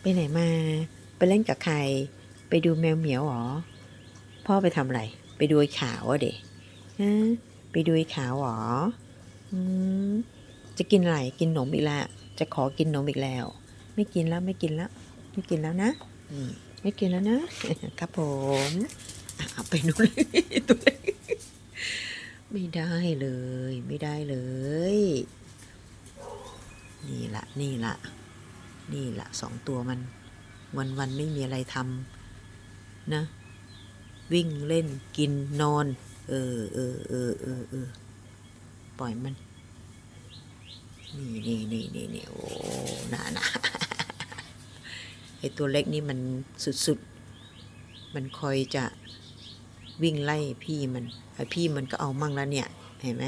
ไปไหนมา ไปเล่นกับใคร ไปดูแมวเหมียวหรอ พ่อไปทำอะไร ไปดูไอ้ขาวอะเด็กฮะไปดูไอ้ขาวหรออืมจะกินอะไร กินขนมอีกแล้ว จะขอกินขนมอีกแล้ว ไม่กินแล้วไม่กินแล้ว ไม่กินแล้วนะอไม่กินแล้วนะ ครับผมเอาไปนู่นตัวเล็กไม่ได้เลย ไม่ได้เลย นี่ละนี่ละ นี่ละสองตัวมัน วันวันไม่มีอะไรทำนะ วิ่งเล่นกินนอน เออเออเออเออเออปล่อยมัน นี่นี่นี่นี่นี่โอ้น่านะไอตัวเล็กนี่มันสุดๆ มันคอยจะวิ่งไล่พี่มันไอพี่มันก็เอามั่งแล้วเนี่ย เห็นไหม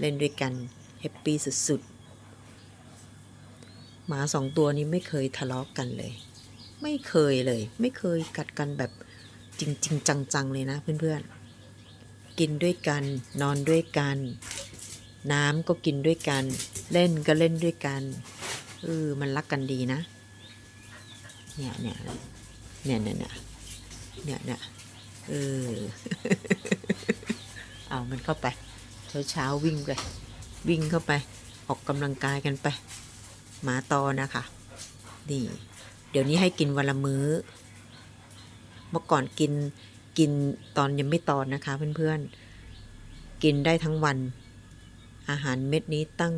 เล่นด้วยกันแฮปปี้สุดๆ หมาสองตัวนี้ไม่เคยทะเลาะกกันเลย ไม่เคยเลย ไม่เคยกัดกันแบบจริงๆจังๆเลยนะเพื่อนๆ กินด้วยกัน นอนด้วยกัน น้ำก็กินด้วยกัน เล่นก็เล่นด้วยกันเออมันรักกันดีนะ เนี่ยเนี่ยเนี่ยเนี่ยเนี่ยเนี่ยเนี่ยเออเอามันเข้าไป เช้าเช้าวิ่งไป วิ่งเข้าไป ออกกำลังกายกันไป หมาตอนะคะนี่เดี๋ยวนี้ให้กินวันละมื้อ เมื่อก่อนกินกินตอนยังไม่ตอนนะคะเพื่อนๆ กินได้ทั้งวัน อาหารเม็ดนี้ตั้ง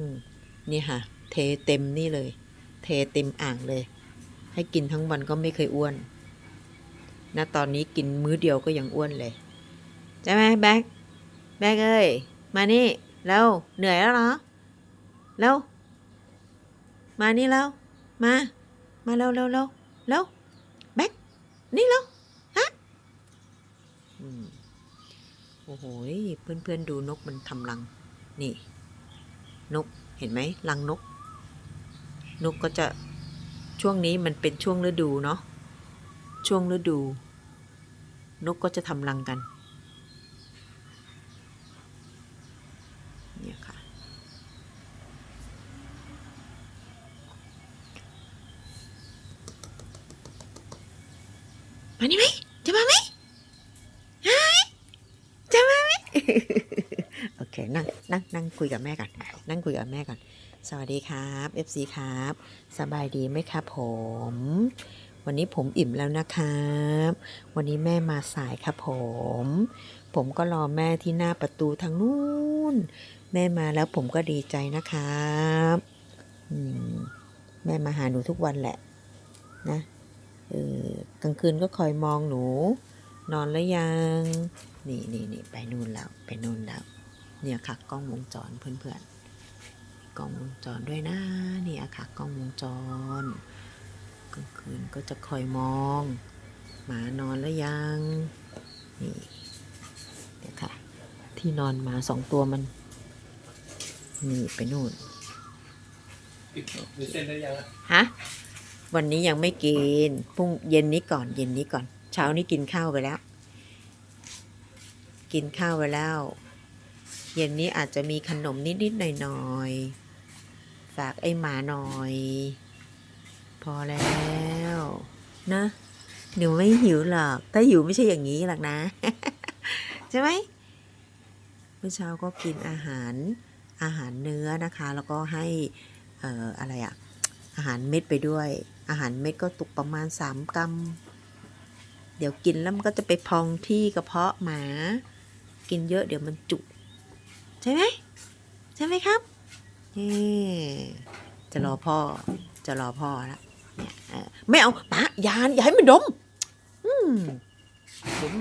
นี่ค่ะ เทเต็มนี่เลย เทเต็มอ่างเลย ให้กินทั้งวันก็ไม่เคยอ้วนณตอนนี้กินมื้อเดียวก็ยังอ้วนเลยใช่ไหมแบ๊กแบ๊กเอ้ยมานี่แล้วเหนื่อยแล้วเหรอแล้ว มานี่แล้ว มา มาเร็วเร็วเร็วเร็วแบ๊กนี่เร็วฮะโอ้โหเพื่อนเพื่อนดูนกมันทำรัง นี่ นกเห็นไหมรังนก นกก็จะช่วงนี้มันเป็นช่วงฤดูเนาะช่วงฤดู นกก็จะทำรังกัน เนี่ยค่ะ มานี่ไหมจะมาไหมฮะจะมาไหมโอเคนั่งนั่งนั่งคุยกับแม่ก่อนนั่งคุยกับแม่ก่อน สวัสดีครับ FC ครับ สบายดีไหมครับผม วันนี้ผมอิ่มแล้วนะครับ วันนี้แม่มาสายครับผม ผมก็รอแม่ที่หน้าประตูทางนู้นแม่มาแล้วผมก็ดีใจนะครับ อืมแม่มาหาหนูทุกวันแหละ นะ เออกลางคืนก็คอยมองหนู นอนแล้วยัง นี่นี่นี่ไปนู่นแล้วไปนู่นแล้วเนี่ยค่ะกล้องวงจรเพื่อนๆกล้องวงจรด้วยนะนี่อะค่ะกล้องวงจรกลางคืนก็จะคอยมอง หมานอนแล้วยังนี่เดี๋ยวค่ะ ที่นอนหมาสองตัวมันนี่ไปนู่นมีเส้นได้ยังอะฮะ วันนี้ยังไม่กินพรุ่งเย็นนี้ก่อน เย็นนี้ก่อน เช้านี้กินข้าวไปแล้ว กินข้าวไปแล้ว เย็นนี้อาจจะมีขนมนิดๆหน่อยๆฝากไอ้หมาหน่อย พอแล้วนะหนูไม่หิวหรอก ถ้าหิวไม่ใช่อย่างนี้หรอกนะ ใช่ไหมเมื่อเช้าก็กินอาหารอาหารเนื้อนะคะ แล้วก็ให้ เอ่ออะไรอะ อาหารเม็ดไปด้วย อาหารเม็ดก็ตกประมาณสามกรัม เดี๋ยวกินแล้วมันก็จะไปพองที่กระเพาะหมา กินเยอะเดี๋ยวมันจุกใช่ไหมใช่ไหมครับนี่จะรอพ่อ จะรอพ่อแล้วเนี่ยไม่เอาปะยานอย่าให้มันดม อืมเดี๋ยว